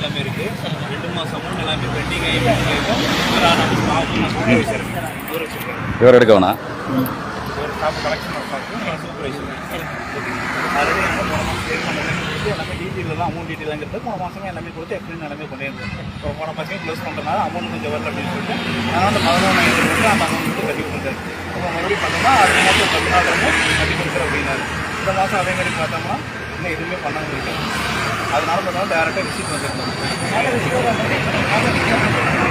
எல்லாமே இருக்கு. ரெண்டு அமௌண்ட் எல்லாமே பெண்டிங் ஆகி இவர் எடுக்க வேணாம் ஒரு ஸ்டாஃப் கலெக்ஷன் ஆல்ரெடி நம்ம போன மாதம் பே பண்ணது எல்லாமே டீட்டெயில் தான் அமௌண்ட் டீட்டெயிலாங்கிறது போன மாதமே எல்லாமே கொடுத்து எப்படின்னு எல்லாமே பண்ணியிருந்தோம் இப்போ போன மாதமே க்ளோஸ் பண்ணுறதுனால அமௌண்ட் கொஞ்சம் வரல அப்படின்னு சொல்லிட்டு அதனால் அந்த பதினொன்றாயிரம் வந்து அந்த அமௌண்ட் வந்து கட்டி கொடுத்தாரு அப்போ மறுபடியும் பண்ணோம்னா அடுத்த மாதம் வந்து கட்டி கொடுக்குறேன் அப்படின்னாரு. இந்த மாதம் அதே மாதிரி பார்த்தோம்னா இன்னும் எதுவுமே பண்ண முடியல. அதனால பார்த்தோம்னா டேரெக்டாக ரிசீட் வந்துருந்தோம்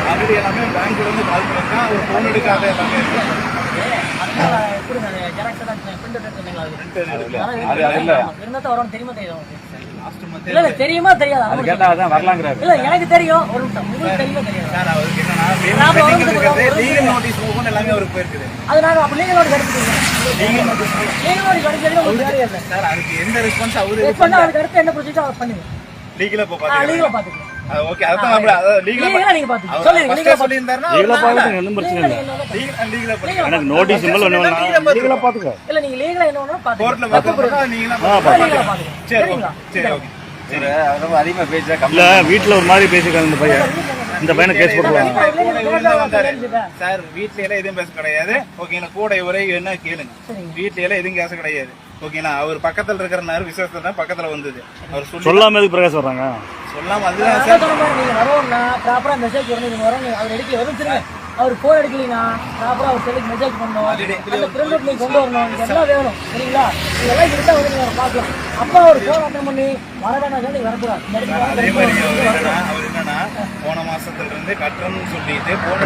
ஆல்ரெடி எல்லாமே பேங்க்ல இருந்து கால் பண்ணிருக்கேன் ஒரு ஃபோன் எடுக்காத எல்லாமே இருக்கு தெரியுமா தெரியாதா. எனக்கு தெரியும். ஒரு நிமிஷம். தெரியுமா தெரியாது சார் அவருக்கு என்னன்னா நான் பேமெண்ட் வந்து இருக்கிறது ஒரு- லீகல் நோட்டீஸ் ஓப்பன் எல்லாமே அவருக்கு போயிருக்குது. அது நாங்க அப்ப லீகல் நோட்டீஸ் லீகலோட கிடைச்சது உங்களுக்கு வேலையே இல்லை. சார் அதுக்கு எந்த ரெஸ்பான்ஸ் அவரு பண்ணா அதுக்கு அடுத்து என்ன ப்ரொசீஜர் அவர் பண்ணுங்க. லீகலா இப்போ ஆ பாத்தீங்க லீகலா பாத்துக்கலாம். அது ஓகே அதுதான் அப்படி அதாவது லீகலா லீகலா நீங்க பாத்துக்கலாம். சொல்லுங்க ஃபர்ஸ்ட் லீகலா சொல்லியிருந்தாருன்னா லீகலாக பார்க்கறதுக்கு எந்த பிரச்சனை இல்லை. லீகல் லீகலா எனக்கு நோட்டீஸ் சிம்பிள் ஒன்று வேணாம் லீகலாக பார்த்துக்கோ இல்ல நீங்க லீகலா என்ன வேணா கோர்ட்ல பார்த்தா நீங்களா ஆ லீகலா பாத்துக்கலாம். சரி சரி ஓகே. சரி ரொம்ப அதிகமாக பேசுகிறேன் இல்லை வீட்டில் ஒரு மாதிரி பேசியிருக்காங்க இந்த பையன். இந்த பையனை கேஸ் போட்டுருவாங்க தான் சார் வீட்ல எல்லாம் எதுவும் பேச கிடையாது. ஓகேங்களா கூட இவரே என்ன கேளுங்க. வீட்ல எல்லாம் எதுவும் பேச கிடையாது. ஓகேங்களா அவர் பக்கத்துல இருக்கிறனாரு விசேஷத்துல பக்கத்துல வந்தது. அவர் சொல்லி சொல்லாம எதுக்கு பிரகாஷ் வர்றாங்க? சொல்லாம அதுதான் சார். நீங்க வரணும்னா ப்ராப்பரா மெசேஜ் வரணும். நீங்க வரணும். அவர் எடுக்கல. வரும் திரும்ப அவர் போன் எடுக்கலீங்கன்னா ப்ராப்பரா அவர் செல்லுக்கு மெசேஜ் பண்ணணும். அந்த பிரிண்ட் அவுட் கொண்டு வரணும். எல்லாம் வேணும். சரிங்களா? இதெல்லாம் இருந்தா வந்து நீங்க பார்க்கலாம். அப்பா அவர் போன் அட்டன் பண்ணி வர வேணாம் சொல்லி வரக்கூடாது. போன மாசத்துல இருந்து கட்டணும்னு சொல்லிட்டு. போன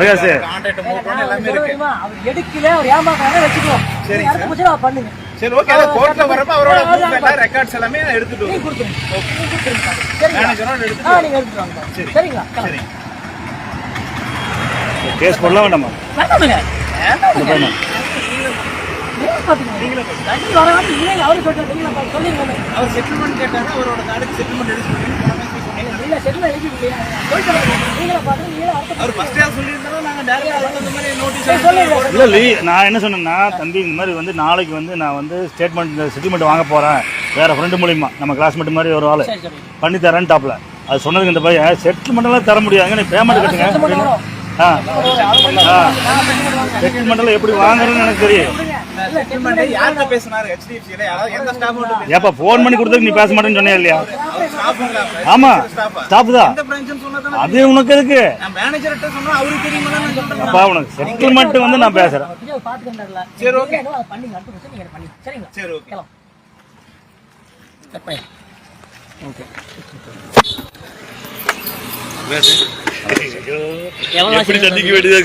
மூவ் பண்ணி எல்லாமே இருக்கு. தெரியுமா? அவர் எடுக்கல அவர் ஏமாத்தாங்க வச்சுக்குவோம் சரி, நீங்க அடுத்த பட்சம் அவர் பண்ணுங்க. சரி ஓகே அத கோர்ட்ல வரப்ப அவரோட proof எல்லாம் ரெக்கார்ட்ஸ் எல்லாமே நான் எடுத்துட்டு நீங்க வருவேன். கொடுத்துருங்க. நீங்க கொடுத்துருங்க. சரிங்களா? மேனேஜரோட எடுத்துட்டு ஆ வருவேன். நீங்க எடுத்துட்டு வாங்க. சரி. சரிங்களா? சரி. கேஸ் போடலாம் வேண்டாமா? வேண்டாமுங்க. அவரு செட்டில்மெண்ட் கேட்டாரு அவரோட கார்டுக்கு செட்டில்மெண்ட் எடுத்து இல்ல நான் என்ன சொன்னேன்னா தம்பி இந்த மாதிரி வந்து நாளைக்கு வந்து நான் வந்து ஸ்டேட்மெண்ட் செட்டில்மெண்ட் வாங்க போகிறேன் வேற ஃப்ரெண்டு மூலியமா. நம்ம கிளாஸ்மேட் மாதிரி ஒரு ஆள். பண்ணி தரேன் டாப்ல அது சொன்னதுக்கு இந்த பையன் செட்டில்மெண்ட்லாம் தர முடியாதுங்க நீ பேமெண்ட் கட்டுங்க? ஆ. ஆ. செட்டில்மெண்ட்லாம் எப்படி வாங்குறேன்னு எனக்கு தெரியும். ஏப்பா ஃபோன் பண்ணி கொடுத்ததுக்கு நீ பேச மாட்டேன்னு சொன்னியா இல்லையா? ஆமா. ஸ்டாஃபா தான். அது உனக்கு எதுக்கு நான் மேனேஜர்கிட்ட சொன்னா அவருக்கு தெரியுமா நான் சொல்றேன். அப்பா உனக்கு செட்டில்மெண்ட் வந்து நான் பேசுறேன். சரி, சரி ஓகே. எப்படி சந்திக்க வேண்டியதா